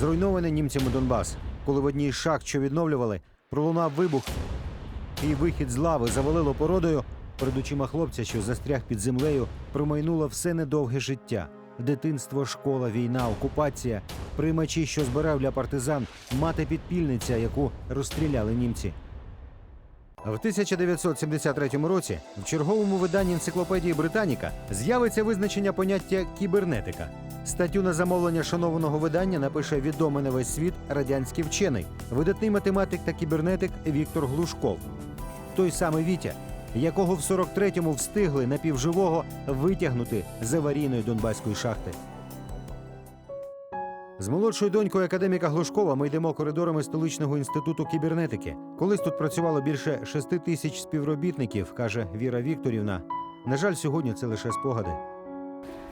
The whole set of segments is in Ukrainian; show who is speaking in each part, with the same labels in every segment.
Speaker 1: Зруйнований німцями Донбас, коли в одній з що відновлювали, пролунав вибух і вихід з лави завалило породою. Перед очима хлопця, що застряг під землею, промайнуло все недовге життя. Дитинство, школа, війна, окупація, приймачі, що збирав для партизан, мати підпільниця, яку розстріляли німці. В 1973 році в черговому виданні енциклопедії Британіка з'явиться визначення поняття кібернетика. Статтю на замовлення шанованого видання напише відомий на весь світ радянський вчений, видатний математик та кібернетик Віктор Глушков. Той самий Вітя, якого в 43-му встигли напівживого витягнути з аварійної донбаської шахти. З молодшою донькою академіка Глушкова ми йдемо коридорами столичного інституту кібернетики. Колись тут працювало більше шести тисяч співробітників, каже Віра Вікторівна. На жаль, сьогодні це лише спогади.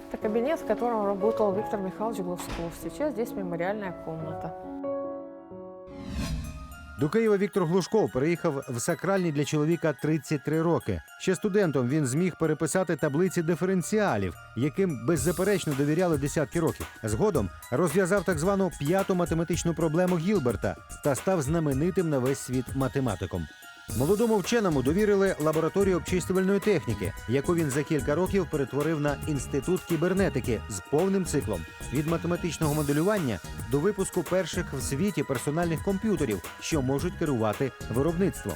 Speaker 2: Это кабинет, в котором работал Виктор Михайлович Глушков. Сейчас здесь мемориальная комната.
Speaker 1: До Києва Віктор Глушков переїхав в сакральні для чоловіка 33 роки. Ще студентом він зміг переписати таблиці диференціалів, яким беззаперечно довіряли десятки років. Згодом розв'язав так звану п'яту математичну проблему Гілберта та став знаменитим на весь світ математиком. Молодому вченому довірили лабораторію обчислювальної техніки, яку він за кілька років перетворив на інститут кібернетики з повним циклом від математичного моделювання до випуску перших в світі персональних комп'ютерів, що можуть керувати виробництвом.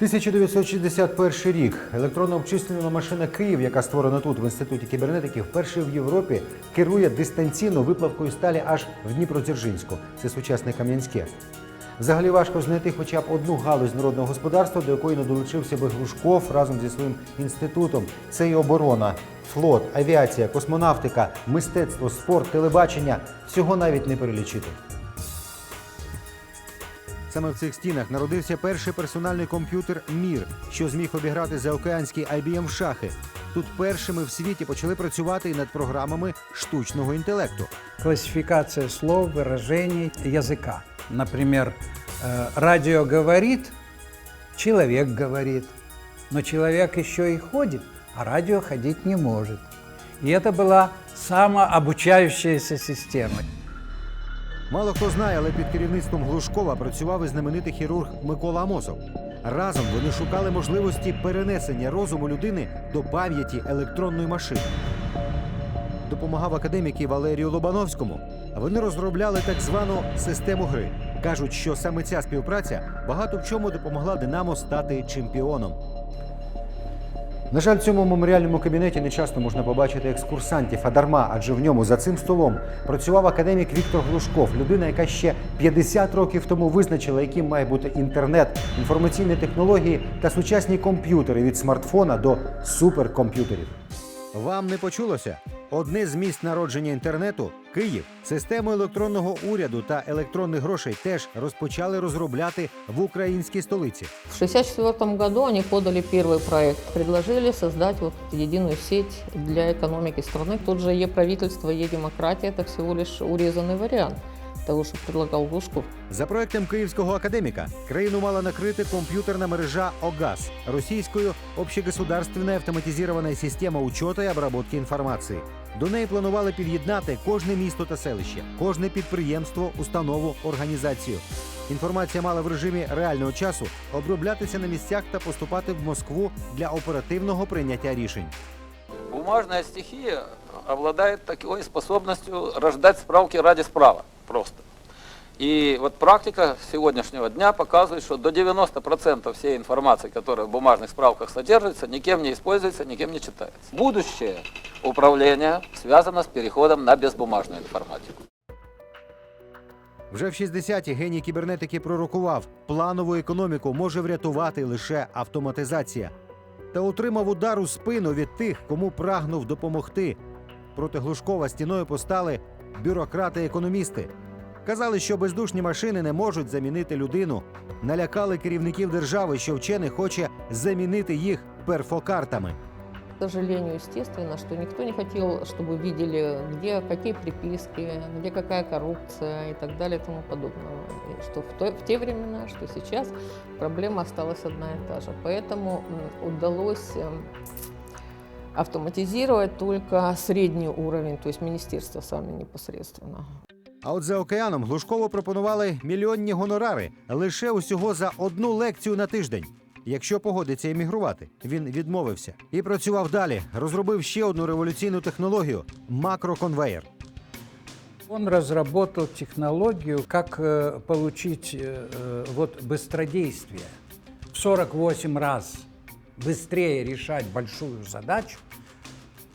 Speaker 1: 1961 рік електронна обчислювальна машина Київ, яка створена тут в інституті кібернетики, вперше в Європі керує дистанційно виплавкою сталі аж в Дніпродзержинську. Це сучасне Кам'янське. Взагалі важко знайти хоча б одну галузь народного господарства, до якої не долучився би Глушков разом зі своїм інститутом. Це і оборона, флот, авіація, космонавтика, мистецтво, спорт, телебачення всього навіть не перелічити. Саме в цих стінах народився перший персональний комп'ютер Мір, що зміг обіграти заокеанський IBM в шахи. Тут першими в світі почали працювати і над програмами штучного інтелекту.
Speaker 3: классификация слов, выражений, языка. Например, э, радио говорит, человек говорит, но человек еще и ходит, а радио ходить не может. И это была самообучающаяся система.
Speaker 1: Мало хто знає, але під керівництвом Глушкова працював і знаменитий хірург Микола Амосов. Разом вони шукали можливості перенесення розуму людини до пам'яті електронної машини. Допомагав академік і Валерію Лобановському. Вони розробляли так звану систему гри. Кажуть, що саме ця співпраця багато в чому допомогла Динамо стати чемпіоном. На жаль, в цьому меморіальному кабінеті не часто можна побачити екскурсантів, а дарма, адже в ньому за цим столом працював академік Віктор Глушков, людина, яка ще 50 років тому визначила, яким має бути інтернет, інформаційні технології та сучасні комп'ютери від смартфона до суперкомп'ютерів. Вам не почулося? Одне з місць народження інтернету Київ. Систему електронного уряду та електронних грошей теж розпочали розробляти в українській столиці.
Speaker 2: В 1964 году они подали первый проект. Предложили создать вот единую сеть для экономики страны. Тут же е-правительство, е-демократия – это всего лишь урезанный вариант того, что предлагал Глушков.
Speaker 1: За проектом київського академіка країну мала накрити комп'ютерна мережа ОГАЗ російською общегосударственная автоматизированная система учета і обработки інформації. До неї планували під'єднати кожне місто та селище, кожне підприємство, установу, організацію. Інформація мала в режимі реального часу оброблятися на місцях та поступати в Москву для оперативного прийняття рішень.
Speaker 4: Бумажная стихия обладает такой способностью рождать справки ради справок просто. И вот практика сегодняшнего дня показывает, что до 90% всей информации, которая в бумажных справках содержится, никем не используется, никем не читается. Будущее управления связано с переходом на безбумажную информатику.
Speaker 1: Вже в 60-ті геній кібернетики пророкував, планову економіку може врятувати лише автоматизація. Та отримав удар у спину від тих, кому прагнув допомогти. Проти Глушкова стіною постали бюрократи-економісти. Казали, що бездушні машини не можуть замінити людину. Налякали керівників держави, що вчений хоче замінити їх перфокартами
Speaker 2: К сожалению, естественно, что никто не хотел, чтобы видели, где какие приписки, где какая коррупция и так далее и тому подобное. И что в, то- в те времена, что сейчас, проблема осталась одна и та же. Поэтому м, удалось эм, автоматизировать только средний уровень, то есть министерство сами непосредственно.
Speaker 1: А от за океаном Глушкову пропонували мільйонні гонорари лише усього за одну лекцію на тиждень. Якщо погодиться емігрувати, він відмовився і працював далі. Розробив ще одну революційну технологію макроконвеєр.
Speaker 3: Он разработал технологию, как э, получить э, э, вот быстродействие. В 48 раз быстрее решать большую задачу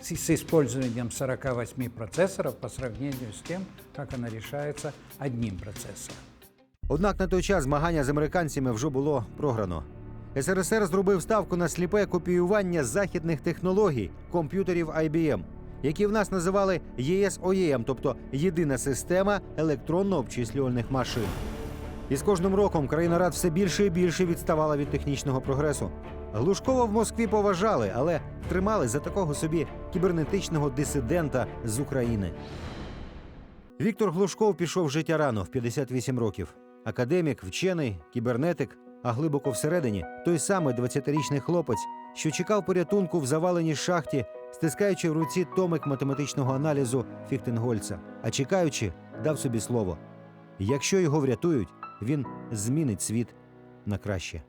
Speaker 3: с, с использованием 48 процессоров по сравнению с тем, как она решается одним процессором.
Speaker 1: Однак на той час змагання з американцями вже було програно. СРСР зробив ставку на сліпе копіювання західних технологій комп'ютерів IBM, які в нас називали ЄС-ОЄМ, тобто єдина система електронно-обчислювальних машин. І з кожним роком країна рад все більше і більше відставала від технічного прогресу. Глушкова в Москві поважали, але тримали за такого собі кібернетичного дисидента з України. Віктор Глушков пішов життя рано в 58 років. Академік, вчений, кібернетик, а глибоко всередині той самий 20-річний хлопець, що чекав порятунку в заваленій шахті, стискаючи в руці томик математичного аналізу Фіхтенгольца, а чекаючи, дав собі слово: якщо його врятують, він змінить світ на краще.